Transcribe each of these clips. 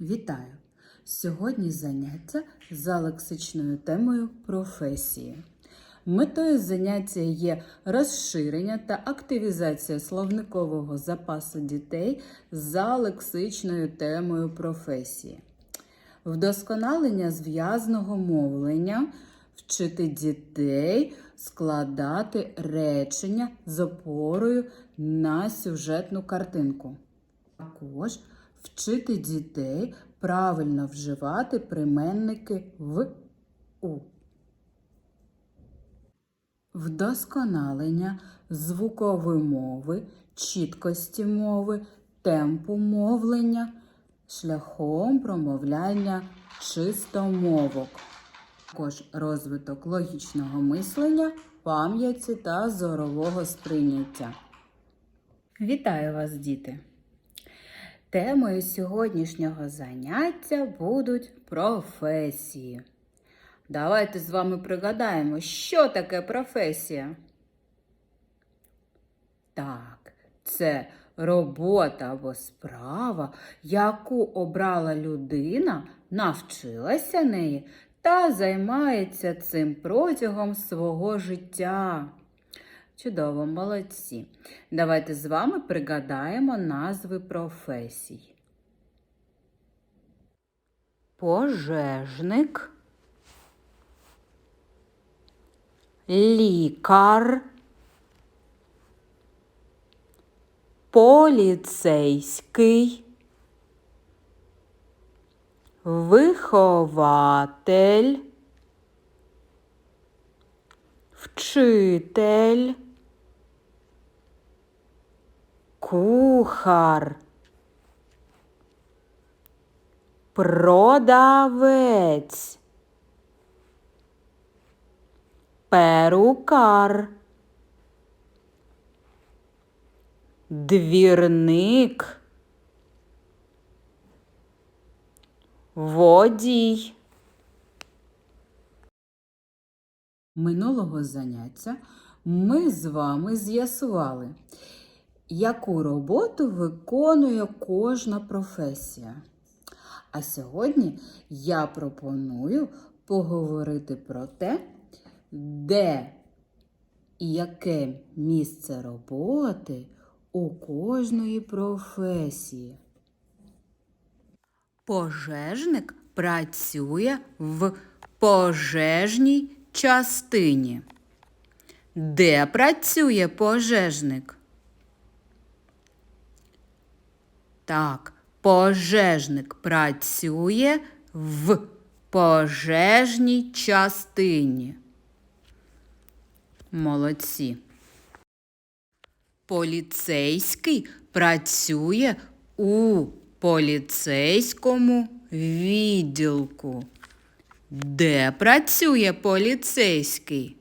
Вітаю! Сьогодні заняття за лексичною темою професії. Метою заняття є розширення та активізація словникового запасу дітей за лексичною темою професії, вдосконалення зв'язного мовлення, вчити дітей складати речення з опорою на сюжетну картинку. Також вчити дітей правильно вживати прийменники в у. Вдосконалення звукової мови, чіткості мови, темпу мовлення шляхом промовляння чистомовок. Також розвиток логічного мислення, пам'яті та зорового сприйняття. Вітаю вас, діти! Темою сьогоднішнього заняття будуть професії. Давайте з вами пригадаємо, що таке професія. Так, це робота або справа, яку обрала людина, навчилася неї та займається цим протягом свого життя. Чудово, молодці. Давайте з вами пригадаємо назви професій. Пожежник, лікар, поліцейський, вихователь, вчитель, кухар, продавець, перукар, двірник, водій. Минулого заняття ми з вами з'ясували, яку роботу виконує кожна професія. А сьогодні я пропоную поговорити про те, де і яке місце роботи у кожної професії. Пожежник працює в пожежній частині. Де працює пожежник? Так, пожежник працює в пожежній частині. Молодці. Поліцейський працює у поліцейському відділку. Де працює поліцейський?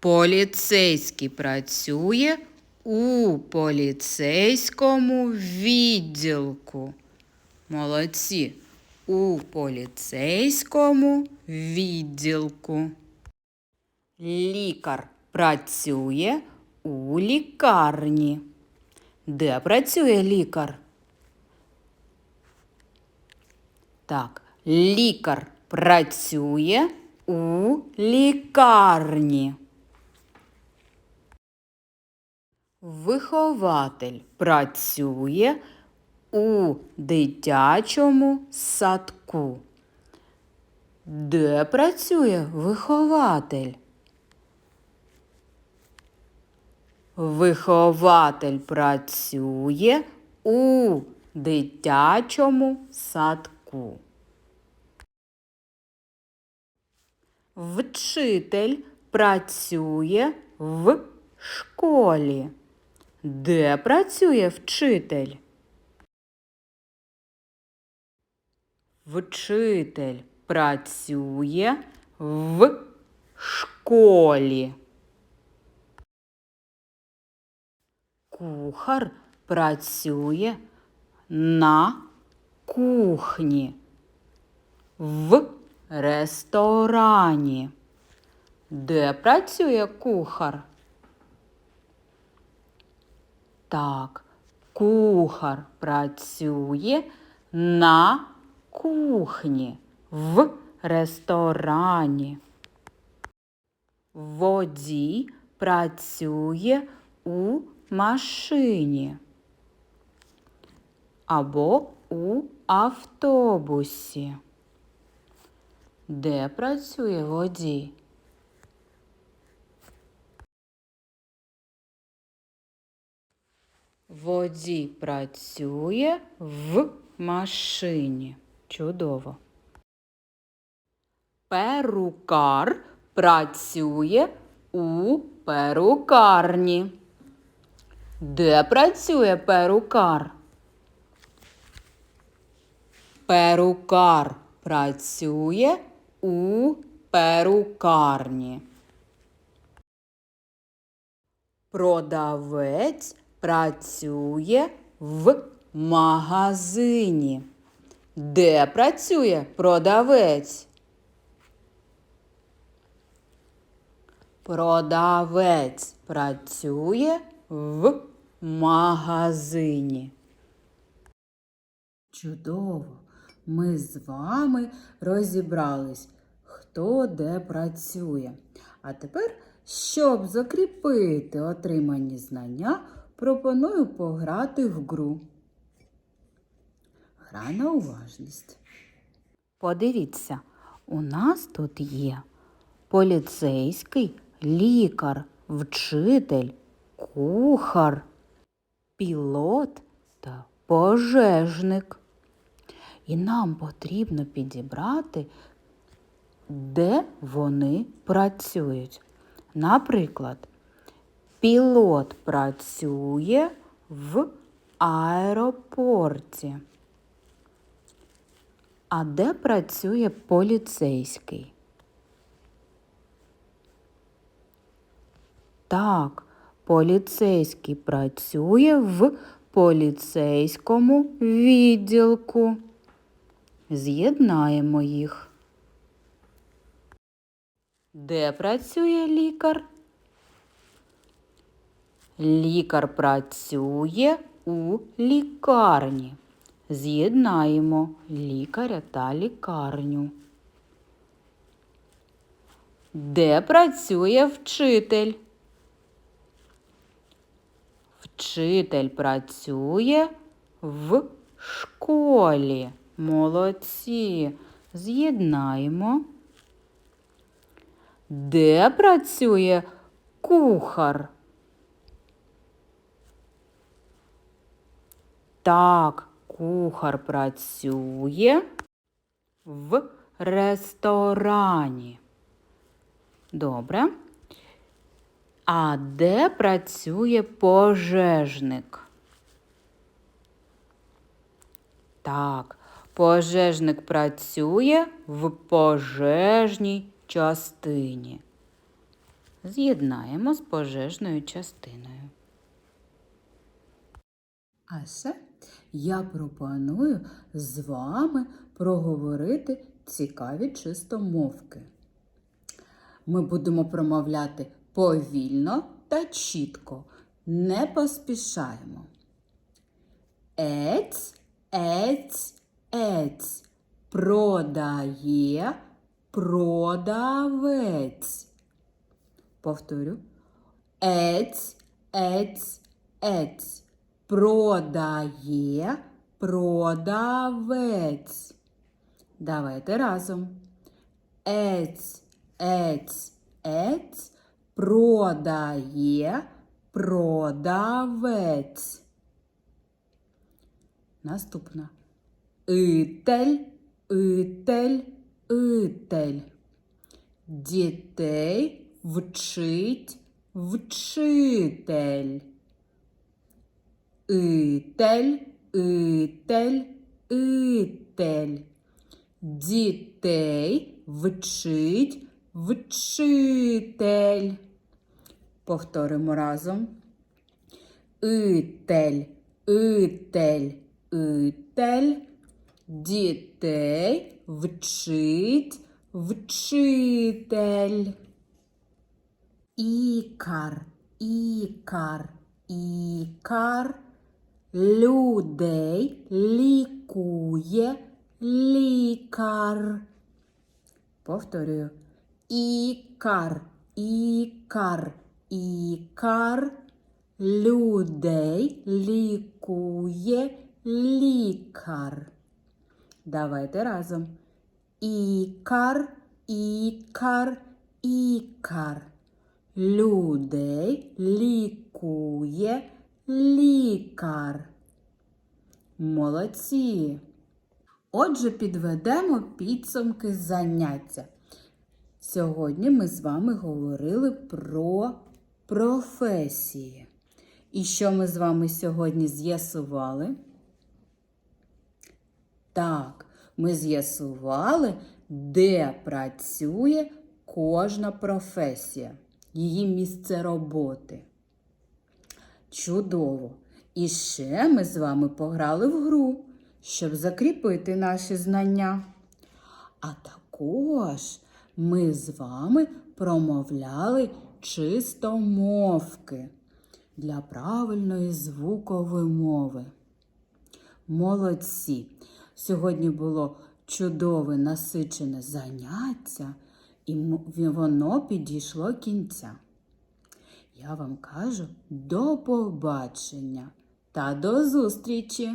Поліцейський працює у поліцейському відділку. Молодці. У поліцейському відділку. Лікар працює у лікарні. Де працює лікар? Так, лікар працює у лікарні. Вихователь працює у дитячому садку. Де працює вихователь? Вихователь працює у дитячому садку. Вчитель працює в школі. Де працює вчитель? Вчитель працює в школі. Кухар працює на кухні в ресторані. Де працює кухар? Так, Кухар працює на кухні в ресторані. Водій працює у машині або у автобусі. Де працює водій? Водій працює в машині. Чудово. Перукар працює у перукарні. Де працює перукар? Перукар працює у перукарні. Продавець працює в магазині. Де працює продавець? Продавець працює в магазині. Чудово! Ми з вами розібрались, хто де працює. А тепер, щоб закріпити отримані знання, пропоную пограти в гру. Гра на уважність. Подивіться, у нас тут є поліцейський, лікар, вчитель, кухар, пілот та пожежник. І нам потрібно підібрати, де вони працюють. Наприклад, пілот працює в аеропорті. А де працює поліцейський? Так, поліцейський працює в поліцейському відділку. З'єднаємо їх. Де працює лікар? Лікар працює у лікарні. З'єднаємо лікаря та лікарню. Де працює вчитель? Вчитель працює в школі. Молодці. З'єднаємо. Де працює кухар? Так, кухар працює в ресторані. Добре. А де працює пожежник? Так, пожежник працює в пожежній частині. З'єднаємо з пожежною частиною. А ще я пропоную з вами проговорити цікаві чистомовки. Ми будемо промовляти повільно та чітко, не поспішаємо. Ець, ець, ець, продає продавець. Повторю. Ець, ець, ець, продає продавець. Давайте разом. Ець, ець, ець, продає продавець. Наступна. Итель, итель, итель. Дітей вчить вчитель. Итель, итель, итель. Дітей вчить вчитель. Повторимо разом. Итель, итель, итель. Дітей вчить вчитель. Ікар, ікар, ікар. Людей лікує лікар. Повторюю. Ікар, ікар, ікар. Людей лікує лікар. Давайте разом. Ікар, ікар, ікар. Людей лікує лікар. Молодці. Отже, підведемо підсумки заняття. Сьогодні ми з вами говорили про професії. І що ми з вами сьогодні з'ясували? Так, ми з'ясували, де працює кожна професія, її місце роботи. Чудово! І ще ми з вами пограли в гру, щоб закріпити наші знання. А також ми з вами промовляли чистомовки для правильної звукової мови. Молодці! Сьогодні було чудове насичене заняття, і воно підійшло кінця. Я вам кажу до побачення та до зустрічі!